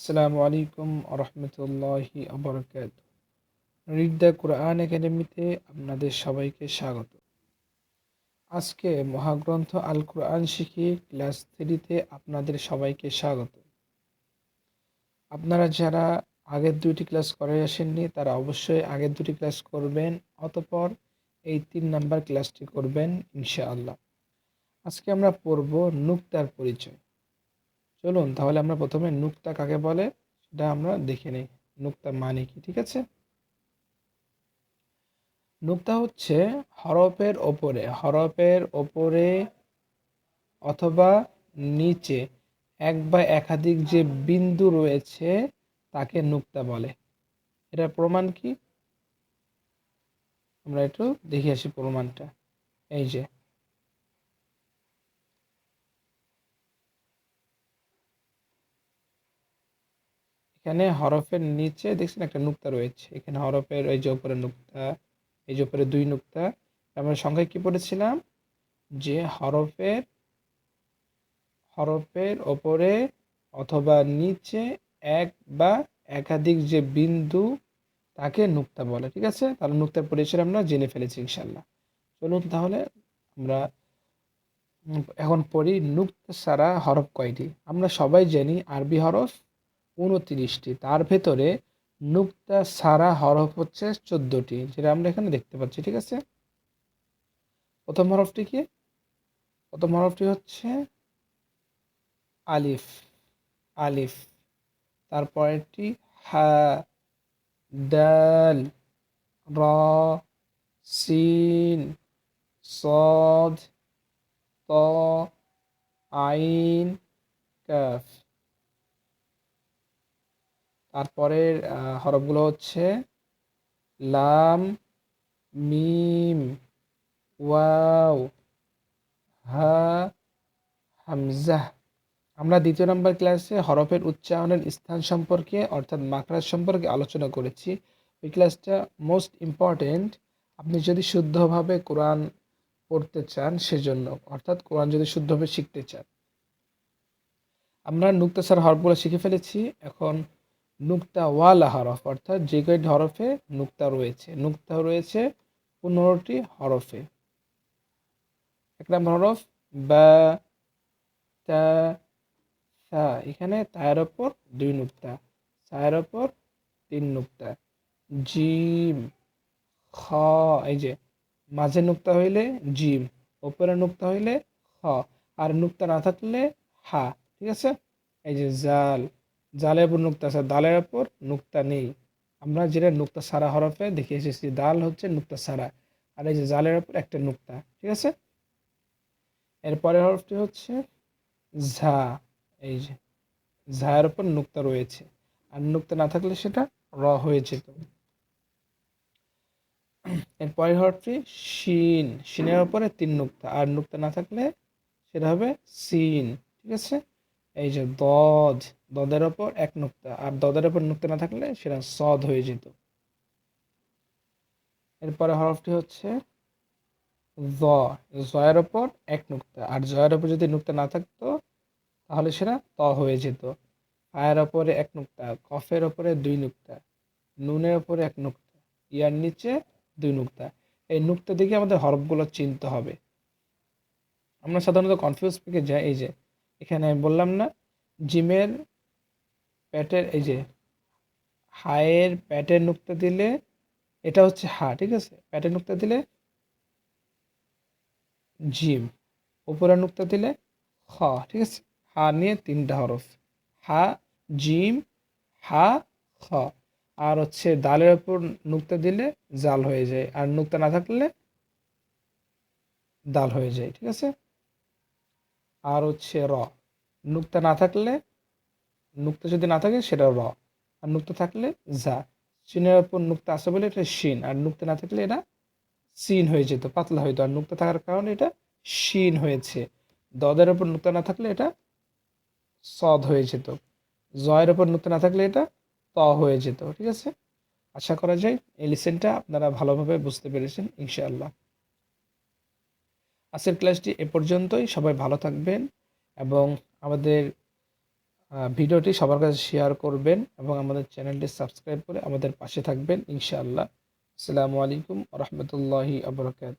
আসসালামু আলাইকুম আরহামতুল্লাহি আবরকাত read the কোরআন একাডেমিতে আপনাদের সবাইকে স্বাগত। আজকে মহাগ্রন্থ আল কোরআন শিখি ক্লাস থ্রিতে আপনাদের সবাইকে স্বাগত। আপনারা যারা আগের দুটি ক্লাস করে আসেননি, তারা অবশ্যই আগের দুটি ক্লাস করবেন, অতপর এই তিন নাম্বার ক্লাসটি করবেন, ইনশাআল্লাহ। আজকে আমরা পড়ব নুক্তার পরিচয়। চলুন তাহলে আমরা প্রথমে নুক্তা কাকে বলে সেটা আমরা দেখে নিই। নুক্তা মানে কি, ঠিক আছে? নুক্তা হচ্ছে হরফের ওপরে হরফের ওপরে অথবা নিচে এক বা একাধিক যে বিন্দু রয়েছে তাকে নুক্তা বলে। এটা প্রমাণ কি? আমরা একটু দেখে আসি প্রমাণটা। এই যে এখানে হরফের নিচে দেখছেন একটা নুক্তা রয়েছে। এখানে হরফের এই যে উপরে নুক্তা, এই যে উপরে দুই নুক্তা আমরা সংখ্যায় কি পড়েছিলাম? যে হরফের হরফের ওপরে অথবা নিচে এক বা একাধিক যে বিন্দু, তাকে নুক্তা বলে, ঠিক আছে? তাহলে নুক্তার পরিচয় আমরা জেনে ফেলেছি ইনশাল্লাহ চলুন তাহলে আমরা এখন পড়ি নুক্তা সারা হরফ কয়টি? আমরা সবাই জানি আরবি হরফ উনত্রিশটি তার ভেতরে নুক্তা সারা হরফ হচ্ছে চোদ্দটি, যেটা আমরা এখানে দেখতে পাচ্ছি, ঠিক আছে? প্রথম হরফটি কি? প্রথম হরফটি হচ্ছে আলিফ আলিফ। তারপরেরটি হা ডাল র, সিন, সদ, ত, আইন, কাফ। তারপরের হরফগুলো হচ্ছে লাম, মিম, ওয়াও, হা হামজাহ আমরা দ্বিতীয় নম্বর ক্লাসে হরফের উচ্চারণের স্থান সম্পর্কে, অর্থাৎ মাকড়ার সম্পর্কে আলোচনা করেছি। ওই ক্লাসটা মোস্ট ইম্পর্টেন্ট। আপনি যদি শুদ্ধভাবে কোরআন পড়তে চান সেজন্য, অর্থাৎ কোরআন যদি শুদ্ধভাবে শিখতে চান। আমরা নুক্তাসার হরফগুলো শিখে ফেলেছি। এখন নুক্তা ওয়ালা হরফ, অর্থাৎ যে কয়টি হরফে নুক্তা রয়েছে। নুক্তা রয়েছে পনেরোটি হরফে। এক নম্বর হরফ, বা, তা, সা, এখানে তায়ের ওপর দুই নুক্তা, সায়ের ওপর তিন নুক্তা। জিম, খ, এই যে মাঝে নুক্তা হইলে জিম, ওপরে নুক্তা হইলে খ, আর নুক্তা না থাকলে হা, ঠিক আছে? এই যে জাল জালের উপর নুক্তা আছে, দালের উপর নুক্তা নেই। আমরা যেটা নুক্তা সারা হরফে দেখে এসেছি, দাল হচ্ছে নুক্তা সারা, আর এই যে জালের উপর একটা নুক্তা, ঠিক আছে? এরপরের হরফটি হচ্ছে ঝা, এই যে ঝায়ের উপর নুক্তা রয়েছে, আর নুক্তা না থাকলে সেটা র হয়ে যেত। এরপরের হরফটি শিন, শিনের উপরে তিন নুক্তা, আর নুক্তা না থাকলে সেটা হবে সিন, ঠিক আছে? এই যে দদ দদের ওপর এক নুক্তা। আর দদের ওপর নুক্তা না থাকলে সেটা সদ হয়ে যেত। এরপরে হরফটি হচ্ছে জ। জয়ের ওপর এক নুক্তা। আর জয়ের ওপর যদি নুক্তা না থাকতো, তাহলে সেটা ত হয়ে যেত। আয়ের ওপরে এক নুক্তা, কফের ওপরে দুই নুক্তা, নুনের ওপরে এক নুক্তা, ইয়ার নিচে দুই নুক্তা। এই নুক্তা দিকে আমাদের হরফগুলো চিনতে হবে। আমরা সাধারণত কনফিউজ পেকে যাই, এই যে, এখানে বললাম না, জিমের প্যাটের, এই যে, হায়ের প্যাটের নুক্তা দিলে এটা হচ্ছে হা, ঠিক আছে? প্যাটের নুক্তা দিলে জিম উপরে নুক্তা দিলে খ, ঠিক আছে? হা নিয়ে তিনটা হরফ, হা, জিম, হা, খ, আর হচ্ছে দালের উপর নুক্তা দিলে জাল হয়ে যায়, আর নুক্তা না থাকলে দাল হয়ে যায়, ঠিক আছে? আর হচ্ছে র, নুক্তা না থাকলে নুক্তা যদি না থাকে সেটা র। আর নুক্তা থাকলে যা। চিনের ওপর নুক্তা আছে বলে এটা শিন। আর নুক্তা না থাকলে এটা সিন হয়ে যেত, পাতলা হইতো আর নুক্তা থাকার কারণে এটা শিন হয়েছে। দদের ওপর নুক্তা না থাকলে এটা সদ হয়ে যেত। জয়ের ওপর নুক্তা না থাকলে এটা ত হয়ে যেত, ঠিক আছে? আশা করা যায় এই লিসেনটা আপনারা ভালোভাবে বুঝতে পেরেছেন, ইনশাআল্লাহ। আজকের ক্লাসটি এ পর্যন্তই। সবাই ভালো থাকবেন এবং আমাদের ভিডিওটি সবার কাছে শেয়ার করবেন এবং আমাদের চ্যানেলটি সাবস্ক্রাইব করে আমাদের পাশে থাকবেন, ইনশাআল্লাহ। আসসালামু আলাইকুম রহমতুল্লাহি আবরকাত